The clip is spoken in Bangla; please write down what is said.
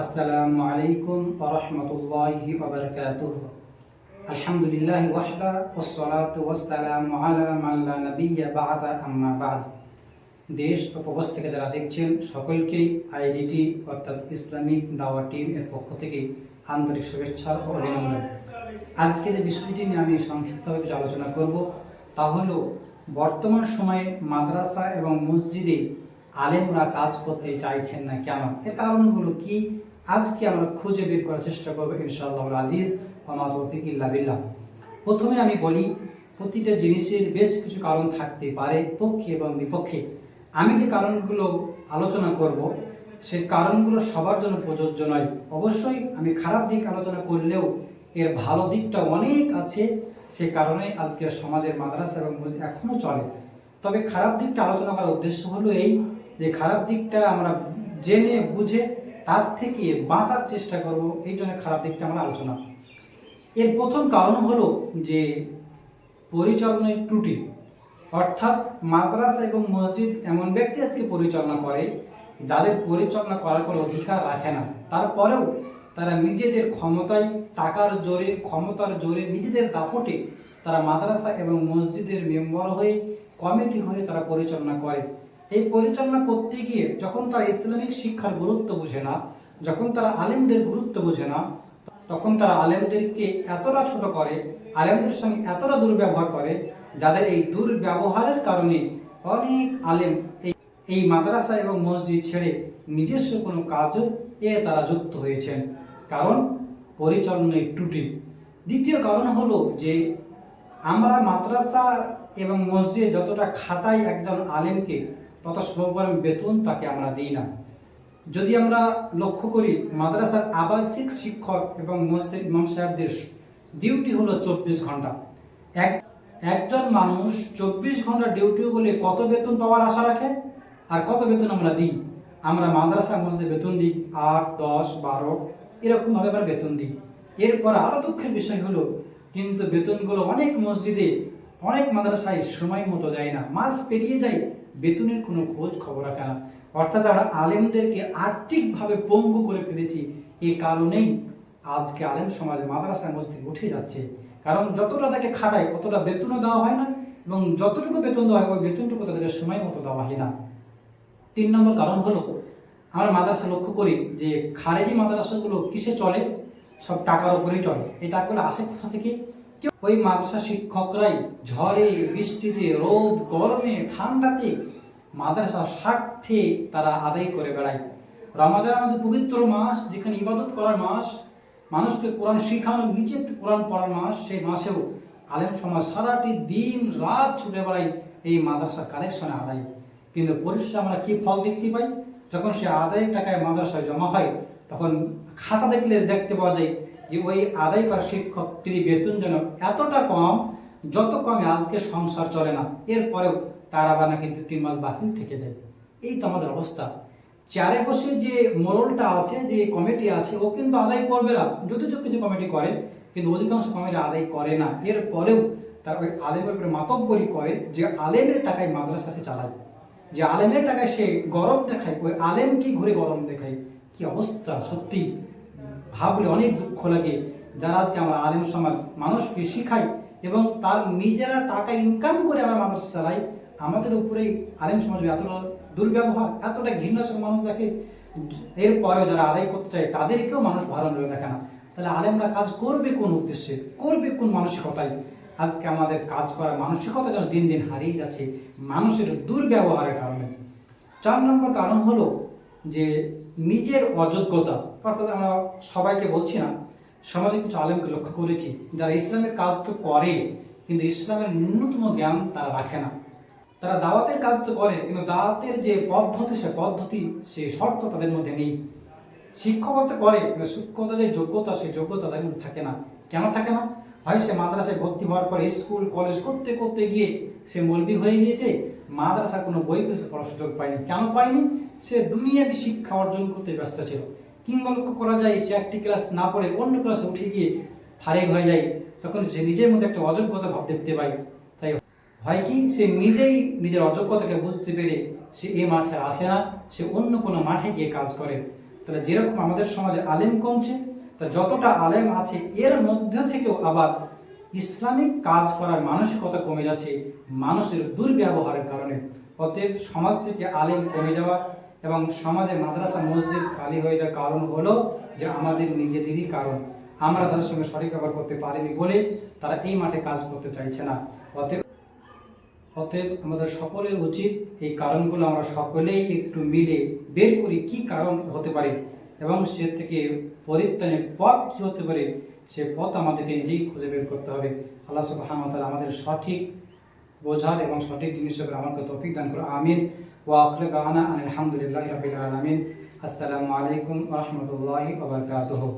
আসসালামু আলাইকুম ওরহমতুল্লাহি ওবরকাতুহ আলহামদুলিল্লাহ ওয়াহদা ওসসালাতু ওয়াসসালামু আলা লা নাবিয়্যা বা'দা আম্মা দেশ ও প্রবাস থেকে যারা দেখছেন সকলকেই আইডিটি অর্থাৎ ইসলামিক দাওয়া টিম এর পক্ষ থেকে আন্তরিক শুভেচ্ছা ও অভিনন্দন। আজকে যে বিষয়টি নিয়ে আমি সংক্ষিপ্তভাবে কিছু আলোচনা করব তা হলো, বর্তমান সময়ে মাদ্রাসা এবং মসজিদে আলেমরা কাজ করতে চাইছেন না কেন? এর কারণগুলো কি? আজকে আমরা খুঁজে বের করার চেষ্টা করব ইনশাআল্লাহ আজিজ ওমা তৌফিক ইল্লা বিল্লাহ। প্রথমে আমি বলি, প্রতিটা জিনিসের বেশ কিছু কারণ থাকতে পারে, পক্ষে এবং বিপক্ষে। আমি যে কারণগুলো আলোচনা করব সে কারণগুলো সবার জন্য প্রযোজ্য নয়। অবশ্যই আমি খারাপ দিক আলোচনা করলেও এর ভালো দিকটা অনেক আছে, সে কারণে আজকে সমাজের মাদ্রাসা এবং এখনও চলে। তবে খারাপ দিকটা আলোচনা করার উদ্দেশ্য হলো এই যে খারাপ দিকটা আমরা জেনে, বুঝে, তার থেকে বাঁচার চেষ্টা করব, এই জন্য খারাপ দিকটা আমরা আলোচনা এর প্রথম কারণ হলো যে পরিচালনায় ত্রুটি। অর্থাৎ মাদ্রাসা এবং মসজিদ এমন ব্যক্তি আজকে পরিচালনা করে যাদের পরিচালনা করার কোনো অধিকার রাখে না। তারপরেও তারা নিজেদের ক্ষমতায় টাকার জোরে, ক্ষমতার জোরে নিজেদের দাপটে তারা মাদ্রাসা এবং মসজিদের মেম্বার হয়ে, কমিটি হয়ে তারা পরিচালনা করে। এই পরিচালনা করতে গিয়ে যখন তারা ইসলামিক শিক্ষার গুরুত্ব বুঝে না, যখন তারা আলেমদের গুরুত্ব বুঝে না, তখন তারা আলেমদেরকে এতটা ছোট করে, আলেমদের সঙ্গে এতটা দুর্ব্যবহার করে, যাদের এই দুর্ব্যবহারের কারণে অনেক আলেম এই এই মাদ্রাসা এবং মসজিদ ছেড়ে নিজস্ব কোনো কাজও এ তারা যুক্ত হয়েছেন। কারণ পরিচালনায় ত্রুটি। দ্বিতীয় কারণ হলো যে আমরা মাদ্রাসা এবং মসজিদে যতটা খাটাই একজন আলেমকে তত সমপরিমাণ বেতন তাকে আমরা দিই না। যদি আমরা লক্ষ্য করি, মাদ্রাসার আবাসিক শিক্ষক এবং মসজিদ ইমাম সাহেবদের ডিউটি হলো চব্বিশ ঘণ্টা। এক, একজন মানুষ চব্বিশ ঘণ্টা ডিউটি বলে কত বেতন পাওয়ার আশা রাখে? আর কত বেতন আমরা দিই? আমরা মাদ্রাসা, মসজিদে বেতন দিই আট, দশ, বারো, এরকমভাবে আমরা বেতন দিই। এরপর আরও দুঃখের বিষয় হলো, কিন্তু বেতনগুলো অনেক মসজিদে, অনেক মাদ্রাসায় সময় মতো যায় না। মাস পেরিয়ে যায় বেতনের কোনো খোঁজ খবর রাখে না। অর্থাৎ আমরা আলেমদেরকে আর্থিকভাবে পঙ্গু করে ফেলেছি এই কারণেই আজকে আলেম সমাজ মাদ্রাসা মসজিদ উঠে যাচ্ছে। কারণ যতটা তাকে খাটায়, অতটা বেতনও দেওয়া হয় না এবং যতটুকু বেতন দেওয়া হয়, ওই বেতনটুকু তাদেরকে সময় মতো দেওয়া হয় না। তিন নম্বর কারণ হলো, আমরা মাদ্রাসা লক্ষ্য করি যে খারেজি মাদ্রাসাগুলো কিসে চলে? সব টাকার উপরেই চলে। এই টাকাগুলো আসে কোথা থেকে? ওই মাদ্রাসা শিক্ষকরাই ঝড়ে, বৃষ্টিতে, রোদ, গরমে, ঠান্ডাতে মাদ্রাসার স্বার্থে তারা আদায় করে বেড়ায়। আমাদের পবিত্র মাস, যেখানে ইবাদত করার মাস, মানুষকে কোরআন কোরআন পড়ার মাস, সেই মাসেও আলেম সমাজ সারাটি দিন, রাত ছুটে বেড়ায় এই মাদ্রাসার কালেকশনে আদায়। কিন্তু পরিশেষে আমরা কি ফল দেখতে পাই? যখন সে আদায়ের টাকায় মাদ্রাসায় জমা হয়, তখন খাতা দেখলে দেখতে পাওয়া যায় যে ওই আদায় করা শিক্ষকটির বেতন যেন এতটা কম, যত কমে আজকে সংসার চলে না, এরপরেও তার আবার নাকি দু তিন মাস বাকি থেকে যায়। এই তো আমাদের অবস্থা। চারে বসে যে মোরলটা আছে, যে কমিটি আছে, ও কিন্তু আদায় করবে না। যদিও কিছু কমিটি করে, কিন্তু অধিকাংশ কমিটি আদায় করে না। এরপরেও তার ওই আলেমের উপরে মাতব্বরি করে যে আলেমের টাকায় মাদ্রাসা সে চালায়। যে আলেমের টাকায় সে গরম দেখায়, ওই আলেম কি ঘুরে গরম দেখায়? কি অবস্থা, সত্যি? ভাবলে অনেক দুঃখ লাগে। যারা আজকে আমরা আলেম সমাজ মানুষকে শিখাই এবং তার নিজেরা টাকা ইনকাম করে আমরা মানুষ চালাই, আমাদের উপরে আলেম সমাজ এতটা দুর্ব্যবহার, এতটা ঘৃণাসক মানুষ দেখে, এরপরেও যারা আদায় করতে চায় তাদেরকেও মানুষ ভালো নজরে দেখে না। তাহলে আলেমরা কাজ করবে কোন উদ্দেশ্যে? করবে কোন মানসিকতায়? আজকে আমাদের কাজ করার মানসিকতা যেন দিন দিন হারিয়ে যাচ্ছে, মানুষের দুর্ব্যবহারের কারণে। চার নম্বর কারণ হলো যে নিজের অযোগ্যতা, অর্থাৎ আমরা সবাইকে বলছি না সমাজে কিছু আলেমকে লক্ষ্য করেছি, যারা ইসলামের কাজ তো করে, কিন্তু ইসলামের ন্যূনতম জ্ঞান তারা রাখে না। তারা দাওয়াতের কাজ তো করে, কিন্তু দাওয়াতের যে পদ্ধতি, সে পদ্ধতি, সে শর্ত তাদের মধ্যে নেই। শিক্ষকতা করে, কিন্তু শিক্ষকতা যে যোগ্যতা সেই যোগ্যতা তাদের মধ্যে থাকে না। কেন থাকে না? হয় সে মাদ্রাসায় ভর্তি হওয়ার পর স্কুল, কলেজ করতে করতে গিয়ে সে মলবি হয়ে গিয়েছে মাদ্রাসার কোনো বই করে পড়ার সুযোগ পায়নি। কেন পায়নি? সে দুনিয়াবি শিক্ষা অর্জন করতে ব্যস্ত ছিল। কিংবা লক্ষ্য করা যায়, সে একটি ক্লাস না পড়ে অন্য ক্লাসে উঠে গিয়ে ফারেক হয়ে যায়। তখন সে নিজের মধ্যে একটা অযোগ্যতা ভাব দেখতে পায়। তাই হয় কি, সে নিজেই নিজের অযোগ্যতাকে বুঝতে পেরে সে এ মাঠে আসে না, সে অন্য কোনো মাঠে গিয়ে কাজ করে। তাহলে যেরকম আমাদের সমাজে আলেম কমছে, তা যতটা আলেম আছে, এর মধ্যে থেকেও আবার ইসলামিক কাজ করার মানসিকতা কমে যাচ্ছে, মানুষের দুর্ব্যবহারের কারণে। অতএব সমাজ থেকে আলেম কমে যাওয়া এবং সমাজে মাদ্রাসা, মসজিদ খালি হয়ে যাওয়ার কারণ হলো যে আমাদের নিজেদেরই কারণ। আমরা তাদের সঙ্গে সঠিক ব্যবহার করতে পারিনি বলে তারা এই মাঠে কাজ করতে চাইছে না। অতএব অতএব আমাদের সকলের উচিত এই কারণগুলো আমরা সকলেই একটু মিলে বের করি কি কারণ হতে পারে এবং সে থেকে পরিত্রাণের পথ কী হতে পারে সে পথ আমাদেরকে নিজেই খুঁজে বের করতে হবে। আল্লাহ সুবহান আমাদের সঠিক বোঝার এবং সঠিক জিনিস উপর আমাকে তফিক দান করো আমিন। ওয়া আখির আলহামদুলিল্লাহ রাব্বিল আলামিন। আসসালামু আলাইকুম রাহমাতুল্লাহি ওয়া বারাকাতুহু।